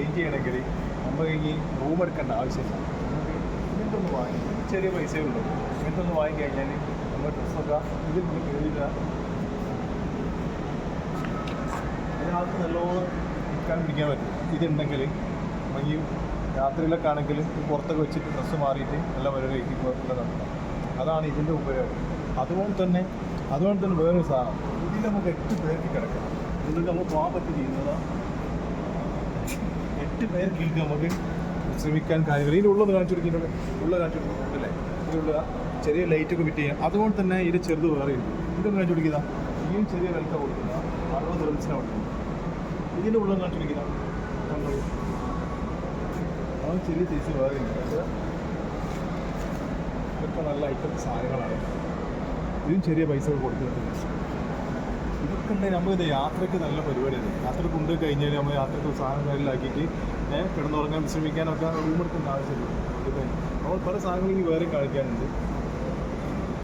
Change ചെയ്യണമെങ്കിൽ നമ്മൾ ഈ റൂം എടുക്കേണ്ട ആവശ്യമില്ല. നമുക്ക് ഇങ്ങനത്തെ ഒന്ന് വാങ്ങി ചെറിയ പൈസയേ ഉള്ളൂ. ഇങ്ങനത്തെ ഒന്ന് വാങ്ങിക്കഴിഞ്ഞാൽ നമ്മൾ ഡ്രസ്സൊക്കെ ഇതിൽ നിന്ന് കഴിയുക അതിനകത്ത് നല്ലോണം നിൽക്കാൻ പിടിക്കാൻ പറ്റും. ഇതുണ്ടെങ്കിൽ നമുക്ക് ഈ രാത്രിയിലൊക്കെ ആണെങ്കിൽ പുറത്തൊക്കെ വെച്ചിട്ട് ഡ്രസ്സ് മാറിയിട്ട് നല്ല പരിപാടി കഴിക്കുമ്പോൾ നടത്താം അതാണ് ഇതിന്റെ ഉപയോഗം. അതുകൊണ്ട് തന്നെ അതുകൊണ്ട് തന്നെ വേറൊരു സാധനം. ഇതിൽ നമുക്ക് എട്ട് പേർക്ക് കിടക്കാം ഇതിൽ നമ്മൾ പോകാൻ പറ്റി ചെയ്യുന്നതാ എട്ട് പേർക്ക് ഇത് നമുക്ക് ശ്രമിക്കാൻ കാര്യങ്ങൾ ഇതിലുള്ളത് കാണിച്ചു കൊടുക്കുന്നുണ്ട് ഉള്ള കാണിച്ചു കൊടുക്കുന്നുണ്ടല്ലേ ഇതിലുള്ള ചെറിയ ലൈറ്റൊക്കെ ഫിറ്റ് ചെയ്യാം അതുപോലെ തന്നെ ഇതിന്റെ ചെറുത് വേറെ ഇതൊക്കെ കാണിച്ചു കൊടുക്കുക. ഇനിയും ചെറിയ വിലക്ക കൊടുക്കുന്ന അറുപത് റൺസിനാണ് കൊടുക്കുന്നത്. ഇതിന്റെ ഉള്ളത് കാണിച്ചു കൊടുക്കുക. ആ ചെറിയ ചേച്ചി വേറെ ഇതൊക്കെ നല്ല ഐറ്റം സാധനങ്ങളാണ്. ഇതിനും ചെറിയ പൈസ കൊടുക്കുന്നുണ്ട് ഇതൊക്കെ നമ്മൾ നമ്മളിത് യാത്രയ്ക്ക് നല്ല പരിപാടിയാണ്. യാത്ര കൊണ്ട് കഴിഞ്ഞാൽ നമ്മൾ യാത്രയ്ക്ക് സാധനം കാര്യത്തിലാക്കിയിട്ട് കിടന്നുറങ്ങാൻ വിശ്രമിക്കാനൊക്കെ റൂം എടുക്കേണ്ട ആവശ്യമില്ല ഇത് നമ്മൾ പല സാധനങ്ങളും വേറെ വേറെയും കാണിക്കാനുണ്ട്.